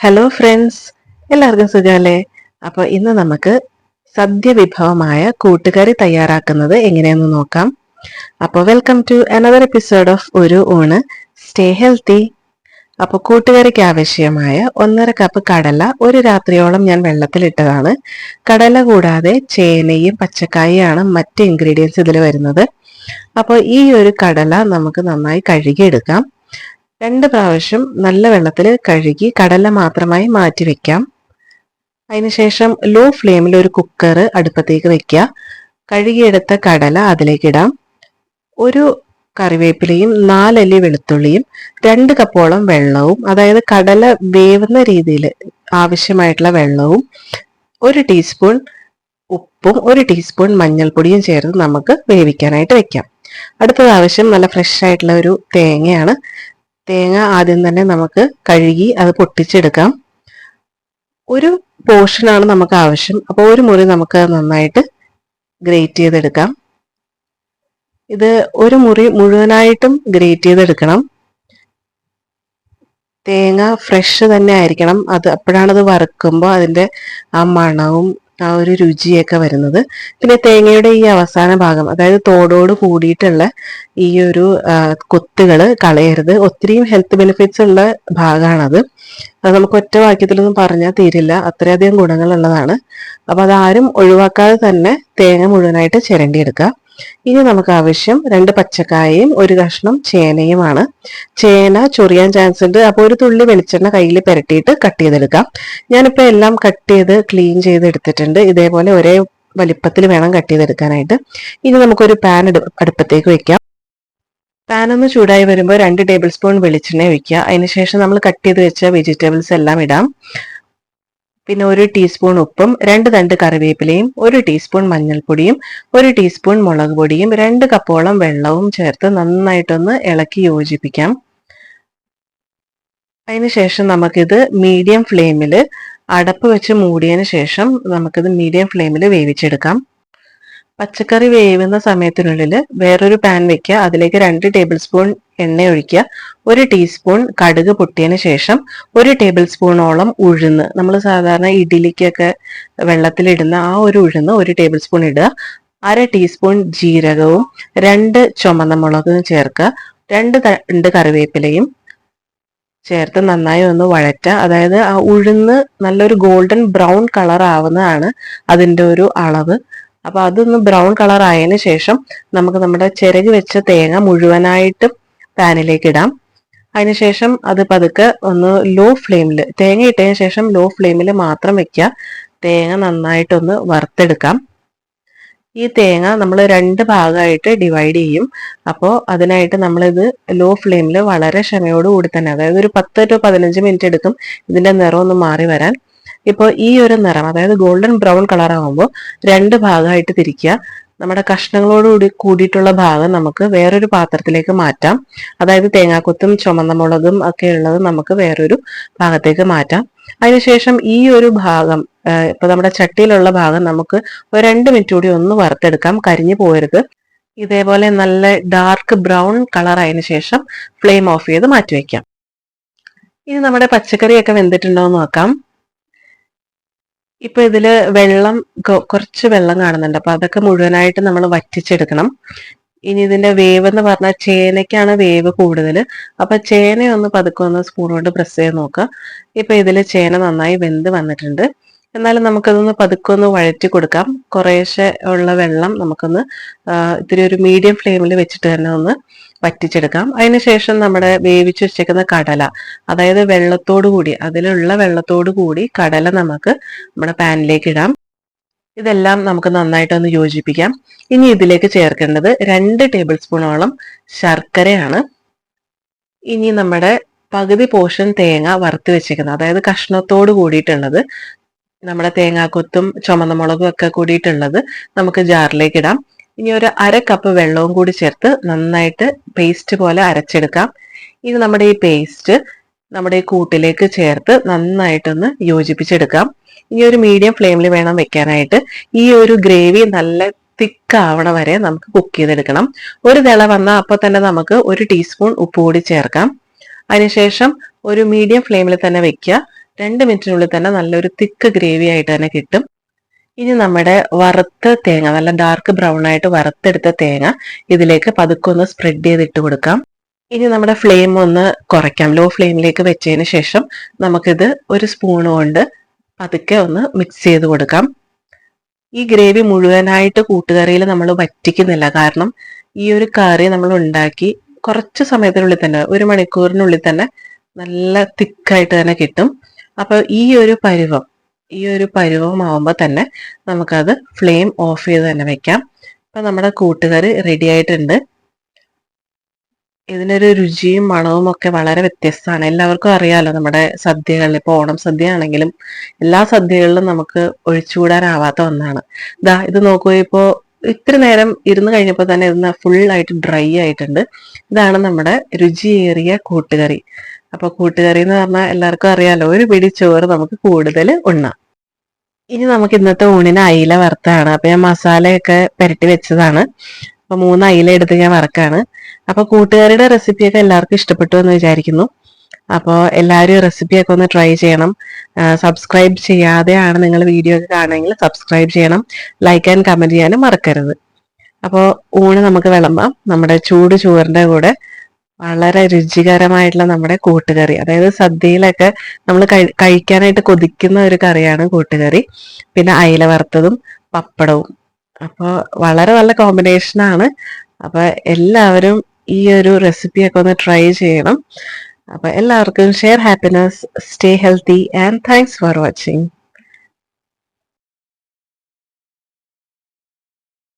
Hello friends എല്ലാവർക്കും സുഖമല്ലേ? അപ്പോൾ ഇന്ന് നമുക്ക് സദ്യ വിഭവമായ കൂട്ടുകറി തയ്യാറാക്കുന്നത് എങ്ങനെയെന്ന് നോക്കാം. അപ്പോൾ welcome to another episode of ഒരു ഊണ്. സ്റ്റേ ഹെൽത്തി അപ്പോൾ കൂട്ടുകറിക്ക് ആവശ്യമായ ഒന്നര കപ്പ് കടല ഒരു രാത്രിയോളം ഞാൻ വെള്ളത്തിലിട്ടതാണ്. കടല കൂടാതെ ചേനയും പച്ചക്കായാണ് മറ്റ് ഇൻഗ്രീഡിയൻസ് ഇതിൽ വരുന്നത്. അപ്പോൾ ഈ ഒരു കടല നമുക്ക് നന്നായി കഴുകിയെടുക്കാം. രണ്ട് പ്രാവശ്യം നല്ല വെള്ളത്തിൽ കഴുകി കടല മാത്രമായി മാറ്റി വെക്കാം. അതിനുശേഷം ലോ ഫ്ലെയിമിൽ ഒരു കുക്കർ അടുപ്പത്തേക്ക് വെക്കുക. കഴുകിയെടുത്ത കടല അതിലേക്കിടാം ഒരു കറിവേപ്പിലയും നാലല്ലി വെളുത്തുള്ളിയും രണ്ട് കപ്പോളം വെള്ളവും അതായത് കടല വേവുന്ന രീതിയിൽ ആവശ്യമായിട്ടുള്ള വെള്ളവും ഒരു ടീസ്പൂൺ ഉപ്പും ഒരു ടീസ്പൂൺ മഞ്ഞൾപ്പൊടിയും ചേർത്ത് നമുക്ക് വേവിക്കാനായിട്ട് വെക്കാം. അടുത്തത് ആവശ്യം നല്ല ഫ്രഷ് ആയിട്ടുള്ള ഒരു തേങ്ങയാണ്. തേങ്ങ ആദ്യം തന്നെ നമുക്ക് കഴുകി അത് പൊട്ടിച്ചെടുക്കാം. ഒരു പോർഷനാണ് നമുക്ക് ആവശ്യം. അപ്പോൾ ഒരു മുറി നമുക്ക് നന്നായിട്ട് ഗ്രേറ്റ് ചെയ്തെടുക്കാം. ഇത് ഒരു മുറി മുഴുവനായിട്ടും ഗ്രേറ്റ് ചെയ്തെടുക്കണം. തേങ്ങ ഫ്രഷ് തന്നെ ആയിരിക്കണം. അത് അപ്പോഴാണത് വറുക്കുമ്പോൾ അതിന്റെ ആ മണവും ആ ഒരു രുചിയൊക്കെ വരുന്നത്. പിന്നെ തേങ്ങയുടെ ഈ അവസാന ഭാഗം അതായത് തോടോട് കൂടിയിട്ടുള്ള ഈ ഒരു കൊത്തുകൾ കളയരുത്. ഒത്തിരിയും ഹെൽത്ത് ബെനിഫിറ്റ്സ് ഉള്ള ഭാഗമാണത് അത് നമുക്ക് ഒറ്റ വാക്യത്തിലൊന്നും പറഞ്ഞാൽ തീരില്ല. അത്രയധികം ഗുണങ്ങളുള്ളതാണ്. അപ്പൊ അതാരും ഒഴിവാക്കാതെ തന്നെ തേങ്ങ മുഴുവനായിട്ട് ചിരണ്ടിയെടുക്കുക. ഇനി നമുക്ക് ആവശ്യം രണ്ട് പച്ചക്കായയും ഒരു കഷ്ണം ചേനയുമാണ്. ചേന ചൊറിയാൻ ചാൻസ് ഉണ്ട്. അപ്പോൾ ഒരു തുള്ളി വെളിച്ചെണ്ണ കയ്യിൽ പുരട്ടിയിട്ട് കട്ട് ചെയ്തെടുക്കാം. ഞാനിപ്പോൾ എല്ലാം കട്ട് ചെയ്ത് ക്ലീൻ ചെയ്ത് എടുത്തിട്ടുണ്ട് ഇതേപോലെ ഒരേ വലിപ്പത്തിൽ വേണം കട്ട് ചെയ്തെടുക്കാനായിട്ട്. ഇനി നമുക്കൊരു പാൻ അടുപ്പത്തേക്ക് വെക്കാം. പാൻ ഒന്ന് ചൂടായി വരുമ്പോൾ രണ്ട് ടേബിൾ സ്പൂൺ വെളിച്ചെണ്ണ ഒഴിക്കുക. അതിനുശേഷം നമ്മൾ കട്ട് ചെയ്ത് വെച്ച വെജിറ്റബിൾസ് എല്ലാം ഇടാം. പിന്നെ ഒരു ടീസ്പൂൺ ഉപ്പും രണ്ട് തണ്ട് കറിവേപ്പിലയും ഒരു ടീസ്പൂൺ മഞ്ഞൾപ്പൊടിയും ഒരു ടീസ്പൂൺ മുളക് പൊടിയും രണ്ട് കപ്പോളം വെള്ളവും ചേർത്ത് നന്നായിട്ടൊന്ന് ഇളക്കി യോജിപ്പിക്കാം. അതിനുശേഷം നമുക്കിത് മീഡിയം ഫ്ലെയിമിൽ അടപ്പ് വെച്ച് മൂടിയതിന് ശേഷം നമുക്കിത് മീഡിയം ഫ്ലെയിമിൽ വേവിച്ചെടുക്കാം. പച്ചക്കറി വേവുന്ന സമയത്തിനുള്ളിൽ വേറൊരു പാൻ വെക്കുക. അതിലേക്ക് രണ്ട് ടേബിൾ സ്പൂൺ എണ്ണ ഒഴിക്കുക. ഒരു ടീസ്പൂൺ കടുക് പൊട്ടിയതിന് ശേഷം ഒരു ടേബിൾ സ്പൂണോളം ഉഴുന്ന്. നമ്മൾ സാധാരണ ഇഡ്ഡലിക്കൊക്കെ വെള്ളത്തിലിടുന്ന ആ ഒരു ഉഴുന്ന് ഒരു ടേബിൾ സ്പൂൺ ഇടുക. അര ടീസ്പൂൺ ജീരകവും രണ്ട് ചുമന്ന മുളകും ചേർക്കുക. രണ്ട് തണ്ട് കറിവേപ്പിലയും ചേർത്ത് നന്നായി ഒന്ന് വഴറ്റുക. അതായത് ആ ഉഴുന്ന് നല്ലൊരു ഗോൾഡൻ ബ്രൗൺ കളർ ആവുന്നതാണ് അതിന്റെ ഒരു അളവ്. അപ്പൊ അതൊന്ന് ബ്രൗൺ കളർ ആയതിന് ശേഷം നമുക്ക് നമ്മുടെ ചിരകി വെച്ച തേങ്ങ മുഴുവനായിട്ടും പാനിലേക്ക് ഇടാം. അതിനുശേഷം അത് പതുക്കെ ഒന്ന് ലോ ഫ്ലെയിമിൽ തേങ്ങ ഇട്ടതിന് ശേഷം ലോ ഫ്ലെയിമിൽ മാത്രം വെക്കുക തേങ്ങ നന്നായിട്ടൊന്ന് വറുത്തെടുക്കാം. ഈ തേങ്ങ നമ്മൾ രണ്ട് ഭാഗമായിട്ട് ഡിവൈഡ് ചെയ്യും. അപ്പോൾ അതിനായിട്ട് നമ്മളിത് ലോ ഫ്ലെയിമിൽ വളരെ ക്ഷമയോടുകൂടി തന്നെ അതായത് ഒരു പത്ത് ടു പതിനഞ്ച് മിനിറ്റ് എടുക്കും ഇതിന്റെ നിറം ഒന്ന് മാറി വരാൻ. ഇപ്പോൾ ഈ ഒരു നിറം അതായത് ഗോൾഡൻ ബ്രൗൺ കളർ ആകുമ്പോൾ രണ്ട് ഭാഗമായിട്ട് തിരിക്കുക. നമ്മുടെ കഷ്ണങ്ങളോട് കൂടി കൂടിയിട്ടുള്ള ഭാഗം നമുക്ക് വേറൊരു പാത്രത്തിലേക്ക് മാറ്റാം. അതായത് തേങ്ങാക്കൊത്തും ചുമന്ന മുളകും ഒക്കെ ഉള്ളത് നമുക്ക് വേറൊരു ഭാഗത്തേക്ക് മാറ്റാം. അതിനുശേഷം ഈ ഒരു ഭാഗം ഇപ്പൊ നമ്മുടെ ചട്ടിയിലുള്ള ഭാഗം നമുക്ക് ഒരു രണ്ട് മിനിറ്റ് കൂടി ഒന്ന് വറുത്തെടുക്കാം. കരിഞ്ഞു പോരുത് ഇതേപോലെ നല്ല ഡാർക്ക് ബ്രൗൺ കളർ ആയതിനു ശേഷം ഫ്ലെയിം ഓഫ് ചെയ്ത് മാറ്റിവെക്കാം. ഇനി നമ്മുടെ പച്ചക്കറിയൊക്കെ വെന്തിട്ടുണ്ടോ എന്ന് നോക്കാം. ഇപ്പൊ ഇതിൽ വെള്ളം കുറച്ച് വെള്ളം കാണുന്നുണ്ട്. അപ്പൊ അതൊക്കെ മുഴുവനായിട്ട് നമ്മൾ വറ്റിച്ചെടുക്കണം. ഇനി ഇതിന്റെ വേവ് എന്ന് പറഞ്ഞാൽ ചേനയ്ക്കാണ് വേവ് കൂടുതൽ അപ്പൊ ചേന ഒന്ന് പതുക്കെ ഒന്ന് സ്പൂൺ കൊണ്ട് പ്രസ് ചെയ്ത് നോക്കുക ഇപ്പൊ ഇതിൽ ചേന നന്നായി വെന്ത് വന്നിട്ടുണ്ട്. എന്നാലും നമുക്കതൊന്ന് പതുക്കെ ഒന്ന് വഴറ്റി കൊടുക്കാം. കുറേശ്ശെ ഉള്ള വെള്ളം നമുക്കൊന്ന് ഇത്തിരി ഒരു മീഡിയം ഫ്ലെയിമിൽ വെച്ചിട്ട് തന്നെ ഒന്ന് വറ്റിച്ചെടുക്കാം. അതിനുശേഷം നമ്മുടെ വേവിച്ച് വെച്ചേക്കുന്ന കടല അതായത് വെള്ളത്തോടു കൂടി അതിലുള്ള വെള്ളത്തോടു കൂടി കടല നമുക്ക് നമ്മുടെ പാനിലേക്ക് ഇടാം. ഇതെല്ലാം നമുക്ക് നന്നായിട്ടൊന്ന് യോജിപ്പിക്കാം. ഇനി ഇതിലേക്ക് ചേർക്കേണ്ടത് രണ്ട് ടേബിൾ സ്പൂണോളം ശർക്കരയാണ്. ഇനി നമ്മുടെ പകുതി പോർഷൻ തേങ്ങ വറുത്ത് വെച്ചേക്കുന്നത് അതായത് കഷ്ണത്തോട് കൂടിയിട്ടുള്ളത് നമ്മുടെ തേങ്ങാക്കൊത്തും ചുമന്ന മുളകും ഒക്കെ കൂടിയിട്ടുള്ളത് നമുക്ക് ജാറിലേക്ക് ഇടാം. ഇനി ഒരു അര കപ്പ് വെള്ളവും കൂടി ചേർത്ത് നന്നായിട്ട് പേസ്റ്റ് പോലെ അരച്ചെടുക്കാം. ഇനി നമ്മുടെ ഈ പേസ്റ്റ് നമ്മുടെ ഈ കൂട്ടിലേക്ക് ചേർത്ത് നന്നായിട്ടൊന്ന് യോജിപ്പിച്ചെടുക്കാം. ഇനി ഒരു മീഡിയം ഫ്ലെയിമിൽ വേണം വെക്കാനായിട്ട്. ഈ ഒരു ഗ്രേവി നല്ല തിക്ക് ആവണ വരെ നമുക്ക് കുക്ക് ചെയ്തെടുക്കണം. ഒരു തിള വന്നാൽ അപ്പോൾ തന്നെ നമുക്ക് ഒരു ടീസ്പൂൺ ഉപ്പ് കൂടി ചേർക്കാം. അതിനുശേഷം ഒരു മീഡിയം ഫ്ലെയിമിൽ തന്നെ വെക്കുക. രണ്ട് മിനിറ്റിനുള്ളിൽ തന്നെ നല്ലൊരു തിക്ക് ഗ്രേവി ആയിട്ട് തന്നെ കിട്ടും. ഇനി നമ്മുടെ വറുത്ത തേങ്ങ നല്ല ഡാർക്ക് ബ്രൗൺ ആയിട്ട് വറുത്തെടുത്ത തേങ്ങ ഇതിലേക്ക് പതുക്കെ ഒന്ന് സ്പ്രെഡ് ചെയ്തിട്ട് കൊടുക്കാം. ഇനി നമ്മുടെ ഫ്ലെയിം ഒന്ന് കുറയ്ക്കാം. ലോ ഫ്ലെയിമിലേക്ക് വെച്ചതിന് ശേഷം നമുക്കിത് ഒരു സ്പൂൺ കൊണ്ട് പതുക്കെ ഒന്ന് മിക്സ് ചെയ്ത് കൊടുക്കാം. ഈ ഗ്രേവി മുഴുവനായിട്ട് കൂട്ടുകറിയിൽ നമ്മൾ വറ്റിക്കുന്നില്ല. കാരണം ഈ ഒരു കറി നമ്മൾ ഉണ്ടാക്കി കുറച്ച് സമയത്തിനുള്ളിൽ തന്നെ ഒരു മണിക്കൂറിനുള്ളിൽ തന്നെ നല്ല തിക്കായിട്ട് തന്നെ കിട്ടും. അപ്പോൾ ഈ ഒരു പരുവം ഈ ഒരു പരുവമാവുമ്പോൾ തന്നെ നമുക്കത് ഫ്ലെയിം ഓഫ് ചെയ്ത് തന്നെ വെക്കാം. അപ്പം നമ്മുടെ കൂട്ടുകറി റെഡി ആയിട്ടുണ്ട്. ഇതിനൊരു രുചിയും മണവും ഒക്കെ വളരെ വ്യത്യസ്തമാണ്. എല്ലാവർക്കും അറിയാലോ നമ്മുടെ സദ്യകളിൽ ഇപ്പോൾ ഓണം സദ്യ ആണെങ്കിലും എല്ലാ സദ്യകളിലും നമുക്ക് ഒഴിച്ചുകൂടാനാവാത്ത ഒന്നാണ്. ദാ ഇത് നോക്കൂ ഇപ്പോൾ ഇത്ര നേരം ഇരുന്ന് കഴിഞ്ഞപ്പോൾ തന്നെ ഇത് ഫുൾ ആയിട്ട് ഡ്രൈ ആയിട്ടുണ്ട്. ഇതാണ് നമ്മുടെ രുചിയേറിയ കൂട്ടുകറി. അപ്പൊ കൂട്ടുകറി എന്ന് പറഞ്ഞാൽ എല്ലാവർക്കും അറിയാലോ ഒരു പിടി ചോറ് നമുക്ക് കൂടുതൽ ഉണ്ണ. ഇനി നമുക്ക് ഇന്നത്തെ ഊണിന് അയില വറുത്താണ്. അപ്പൊ ഞാൻ മസാലയൊക്കെ പുരട്ടി വെച്ചതാണ്. അപ്പൊ മൂന്ന് അയില എടുത്ത് ഞാൻ വറക്കാണ്. അപ്പൊ കൂട്ടുകാരുടെ റെസിപ്പിയൊക്കെ എല്ലാവർക്കും ഇഷ്ടപ്പെട്ടു എന്ന് വിചാരിക്കുന്നു. അപ്പോൾ എല്ലാവരും റെസിപ്പിയൊക്കെ ഒന്ന് ട്രൈ ചെയ്യണം. സബ്സ്ക്രൈബ് ചെയ്യാതെയാണ് നിങ്ങൾ വീഡിയോ ഒക്കെ കാണുമെങ്കിൽ സബ്സ്ക്രൈബ് ചെയ്യണം. ലൈക്ക് ആൻഡ് കമന്റ് ചെയ്യാനും മറക്കരുത്. അപ്പോൾ ഊണ് നമുക്ക് വിളമ്പാം. നമ്മുടെ ചൂട് ചോറിന്റെ കൂടെ വളരെ രുചികരമായിട്ടുള്ള നമ്മുടെ കൂട്ടുകറി. അതായത് സദ്യയിലൊക്കെ നമ്മൾ കഴിക്കാനായിട്ട് കൊതിക്കുന്ന ഒരു കറിയാണ് കൂട്ടുകറി. പിന്നെ അയില വറുത്തതും പപ്പടവും. അപ്പോൾ വളരെ നല്ല കോമ്പിനേഷനാണ് അപ്പൊ എല്ലാവരും ഈ ഒരു റെസിപ്പിയൊക്കെ ഒന്ന് ട്രൈ ചെയ്യണം. അപ്പൊ എല്ലാവർക്കും share happiness stay healthy and thanks for watching